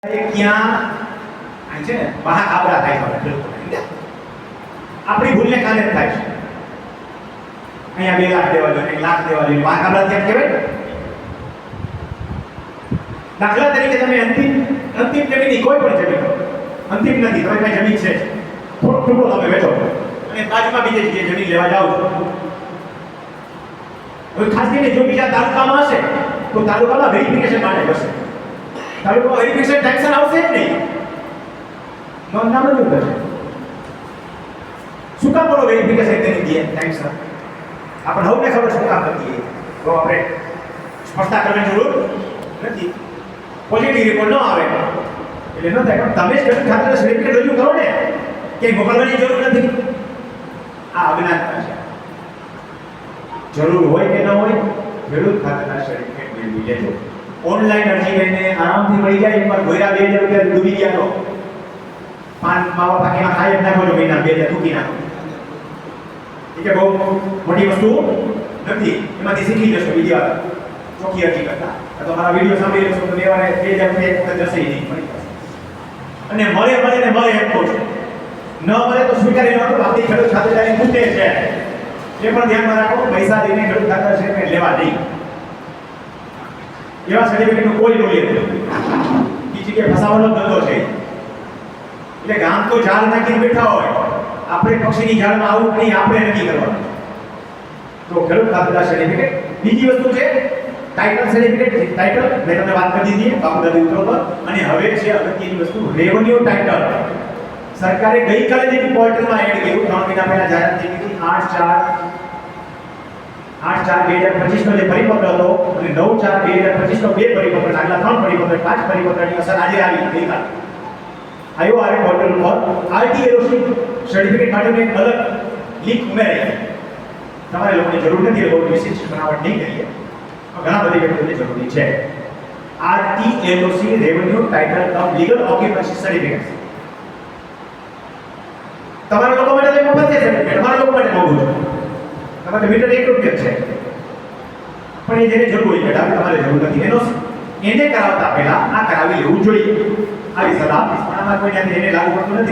ક્યાં? છે બહાર આબરા થાય બિલકુલ આપણી ભૂલને કારણે થાય છે. અહીંયા બે લાખ દેવા જોઈએ, એક લાખ દેવા જોઈએ. બહાર આબરા ત્યાં કહેવાય? દાખલા તરીકે તમે અંતિમ અંતિમ જમીનની કોઈ પણ જમીન અંતિમ નથી તમે કઈ જમીન છે થોડો ટુકડો તમે વેચો. અને બાજુમાં બીજે જગ્યાએ જમીન લેવા જાઓ હવે ખાસ કરીને જો બીજા તાલુકામાં હશે, તો તાલુકામાં વેરિફિકેશન માટે જશે. તાલુકામાં હરિકૃષ્ણ ટેન્શન આવશે જ નહીં. નોંધના બધું થશે શું કામ બોલો વેરિફિકેશન તેની દે ટેન્શન આપણે હવને ખબર શું કામ કરીએ. તો આપણે સ્પષ્ટતા કરવાની જરૂર નથી. પોઝિટિવ રિપોર્ટ ન આવે. એટલે ન થાય. પણ તમે જ કશું ખાતર સર્ટિફિકેટ રજૂ કરો ને, કે મોકલવાની જરૂર નથી. આ અજ્ઞાનતા છે. જરૂર હોય કે ન હોય ખેડૂત ખાતાના સર્ટિફિકેટ મેળવી લેજો. ઓનલાઈન અરજી લઈને આરામથી મળી જાય પણ ભોયરા બે હજાર રૂપિયા ડૂબી ગયા તો. પાન માવા પાકીમાં ખાઈ જ નાખો મહિના બે હજાર તૂટી નાખો. એ કે બહુ મોટી વસ્તુ નથી. એમાંથી શીખી જશો બીજી વાર. ચોખ્ખી અરજી કરતા. તો મારા વીડિયો સાંભળી લેશો તો બે વાર બે હજાર રૂપિયા એક વખત જશે નહીં, મળી અને મળે મળે ને મળે એમ કહું છું. ન મળે તો સ્વીકારી લેવાનું, બાકી ખેડૂત ખાતેદારી ખૂટે છે. એ પણ ધ્યાનમાં રાખો, પૈસા દઈને ખેડૂત ખાતર છે લેવા નહીં. એવા સર્ટિફિકેટનું કોઈ મૂલ્ય એ કે ફસાવાનો ધંધો છે. એટલે ગામ તો જાળ નાખીને બેઠા હોય. આપણે પક્ષીની જાળમાં આવું નહીં આપણે નક્કી કરવાનું. તો ખેડૂત ખાતેદાર સર્ટિફિકેટ બીજી વસ્તુ છે ટાઇટલ સર્ટિફિકેટ ટાઇટલ મેં તમને વાત કરી દીધી, બાપુદાદી ઉતરો પર અને હવે છે અગત્યની વસ્તુ રેવન્યુ ટાઇટલ સરકારે ગઈકાલે જે પોર્ટલમાં એડ કર્યું, ત્રણ મહિના પહેલા જાહેરાત થઈ હતી, આઠ ચાર આઠ ચાર બે હજાર પચીસનો જે પરિપત્ર હતો, અને નવ ચાર બે હજાર પચીસનો બે પરિપત્ર આગલા ત્રણ પરિપત્ર, પાંચ પરિપત્રની અસર આજે આવી ગઈકાલ. આવ્યો આરે પોર્ટલ પર આરટીએલઓસી સર્ટિફિકેટ માટે એક અલગ લિંક ઉમેરાઈ. તમારે લોકોની જરૂર નથી એ લોકો વિશેષ બનાવટ નહીં કરીએ. ઘણા બધી વ્યક્તિઓને જરૂરી છે. RTLOC revenue title of legal occupancy certificate તમારા લોકો માટે મફત છે અમારા લોકો માટે મોંઘું છે. તમારે મીટર એક રૂપિયા છે. પણ એ જેને જરૂર હોય બેટા તમારે જરૂર નથી. એનો એને કરાવતા પહેલા આ કરાવી લેવું જોઈએ. આવી સલાહ પણ કોઈ એને લાગુ પડતું નથી.